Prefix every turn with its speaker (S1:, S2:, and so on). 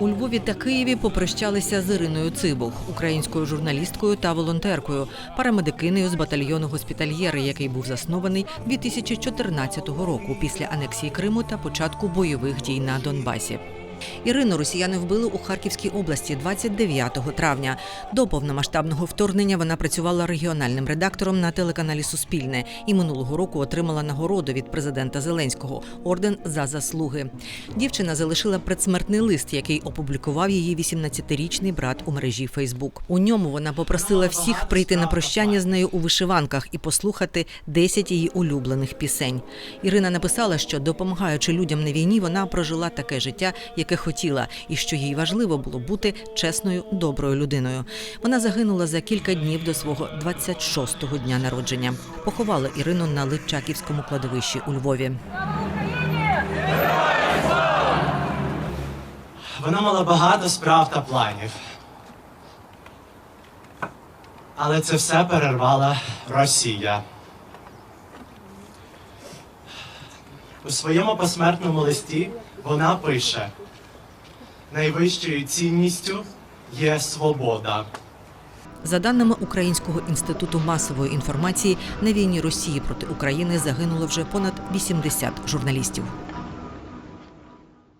S1: У Львові та Києві попрощалися з Іриною Цибух, українською журналісткою та волонтеркою, парамедикинею з батальйону госпітальєри, який був заснований 2014 року після анексії Криму та початку бойових дій на Донбасі. Ірину росіяни вбили у Харківській області 29 травня. До повномасштабного вторгнення вона працювала регіональним редактором на телеканалі Суспільне і минулого року отримала нагороду від президента Зеленського орден за заслуги. Дівчина залишила предсмертний лист, який опублікував її 18-річний брат у мережі Фейсбук. У ньому вона попросила всіх прийти на прощання з нею у вишиванках і послухати 10 її улюблених пісень. Ірина написала, що допомагаючи людям на війні, вона прожила таке життя, яке хотіла, і що їй важливо було бути чесною, доброю людиною. Вона загинула за кілька днів до свого 26-го дня народження. Поховали Ірину на Личаківському кладовищі у Львові.
S2: Вона мала багато справ та планів. Але це все перервала Росія. У своєму посмертному листі вона пише: найвищою цінністю є свобода.
S1: За даними Українського інституту масової інформації, на війні Росії проти України загинуло вже понад 80 журналістів.